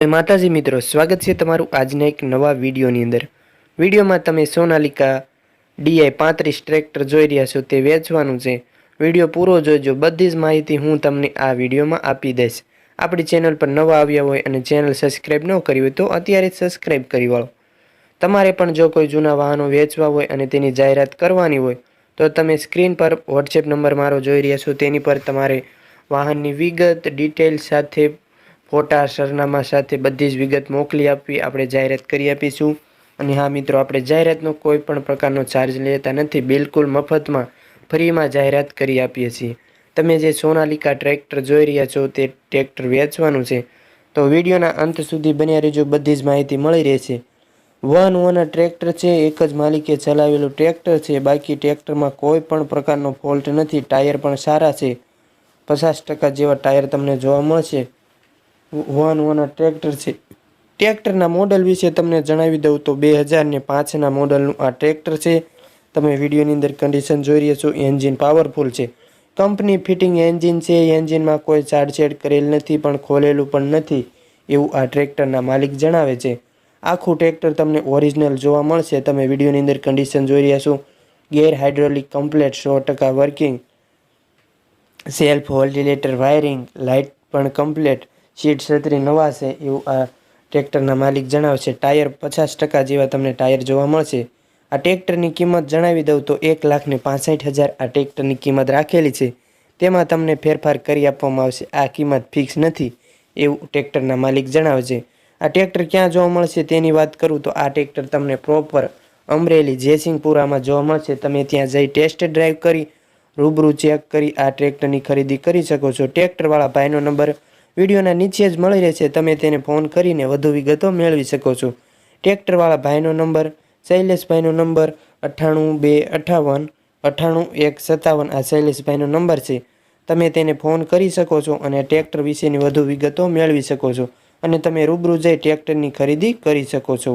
માતાજી મિત્રો, સ્વાગત છે તમારું આજના એક નવા વિડીયોની અંદર. વિડીયોમાં તમે સોનાલિકા, ડીઆઈ પાંત્રીસ ટ્રેક્ટર જોઈ રહ્યા છો, તે વેચવાનું છે. વીડિયો પૂરો જોજો, બધી જ માહિતી હું તમને આ વિડીયોમાં આપી દઈશ. આપણી ચેનલ પર નવા આવ્યા હોય અને ચેનલ સબસ્ક્રાઈબ ન કરી હોય તો અત્યારે સબસ્ક્રાઈબ કરી વાળો. તમારે પણ જો કોઈ જૂના વાહનો વેચવા હોય અને તેની જાહેરાત કરવાની હોય, તો તમે સ્ક્રીન પર વોટ્સએપ નંબર મારો જોઈ રહ્યા છો, તેની પર તમારે વાહનની વિગત, ડિટેલ સાથે ફોટા સરનામા સાથે બધી જ વિગત મોકલી આપવી આપણે જાહેરાત કરી આપીશું. અને હા મિત્રો, આપણે જાહેરાતનો કોઈ પણ પ્રકારનો ચાર્જ લેતા નથી, બિલકુલ મફતમાં ફ્રીમાં જાહેરાત કરી આપીએ છીએ. તમે જે સોનાલિકા ટ્રેક્ટર જોઈ રહ્યા છો, તે ટ્રેક્ટર વેચવાનું છે. તો વિડીયોના અંત સુધી બન્યા રહેજો, બધી જ માહિતી મળી રહેશે. વન ઓનર ટ્રેક્ટર છે, એક જ માલિકે ચલાવેલું ટ્રેક્ટર છે, બાકી ટ્રેક્ટરમાં કોઈ પણ પ્રકારનો ફોલ્ટ નથી, ટાયર પણ સારા છે. પચાસ ટકા જેવા ટાયર તમને જોવા મળશે. ઓનર ટ્રેક્ટર છે. ટ્રેક્ટરના મોડલ વિશે તમને જણાવી દઉં તો બે હજારને પાંચના મોડલનું આ ટ્રેક્ટર છે. તમે વિડીયોની અંદર કન્ડિશન જોઈ રહ્યા છો એન્જિન પાવરફુલ છે. કંપની ફિટિંગ એન્જિન છે એન્જિનમાં કોઈ ચાડછેડ કરેલ નથી, પણ ખોલેલું પણ નથી, એવું આ ટ્રેક્ટરના માલિક જણાવે છે. આખું ટ્રેક્ટર તમને ઓરિજિનલ જોવા મળશે. તમે વિડીયોની અંદર કન્ડિશન જોઈ રહ્યા છો. ગેર હાઇડ્રોલિક કમ્પ્લેટ સો ટકા વર્કિંગ સેલ્ફ હોલ્ડિલેટર વાયરિંગ લાઇટ પણ કમ્પ્લેટ સીટ છત્રી નવા છે એવું આ ટ્રેક્ટરના માલિક જણાવશે. ટાયર પચાસ ટકા જેવા તમને ટાયર જોવા મળશે. આ ટ્રેક્ટરની કિંમત જણાવી દઉં તો એક લાખને પાસઠ હજાર આ ટ્રેક્ટરની કિંમત રાખેલી છે. તેમાં તમને ફેરફાર કરી આપવામાં આવશે. આ કિંમત ફિક્સ નથી એવું ટ્રેક્ટરના માલિક જણાવે છે આ ટ્રેક્ટર ક્યાં જોવા મળશે તેની વાત કરું તો આ ટ્રેક્ટર તમને પ્રોપર અમરેલી જયસિંહપુરામાં જોવા મળશે. તમે ત્યાં જઈ ટેસ્ટ ડ્રાઈવ કરી, રૂબરૂ ચેક કરી આ ટ્રેક્ટરની ખરીદી કરી શકો છો. ટ્રેક્ટરવાળા ભાઈનો નંબર વિડીયોના નીચે જ મળી રહેશે. તમે તેને ફોન કરીને વધુ વિગતો મેળવી શકો છો. ટ્રેક્ટરવાળા ભાઈનો નંબર, શૈલેષભાઈનો નંબર, અઠ્ઠાણું બે અઠ્ઠાવન, અઠ્ઠાણું એક સત્તાવન, આ શૈલેષભાઈનો નંબર છે. તમે તેને ફોન કરી શકો છો અને ટ્રેક્ટર વિશેની વધુ વિગતો મેળવી શકો છો અને તમે રૂબરૂ જઈ ટ્રેક્ટરની ખરીદી કરી શકો છો.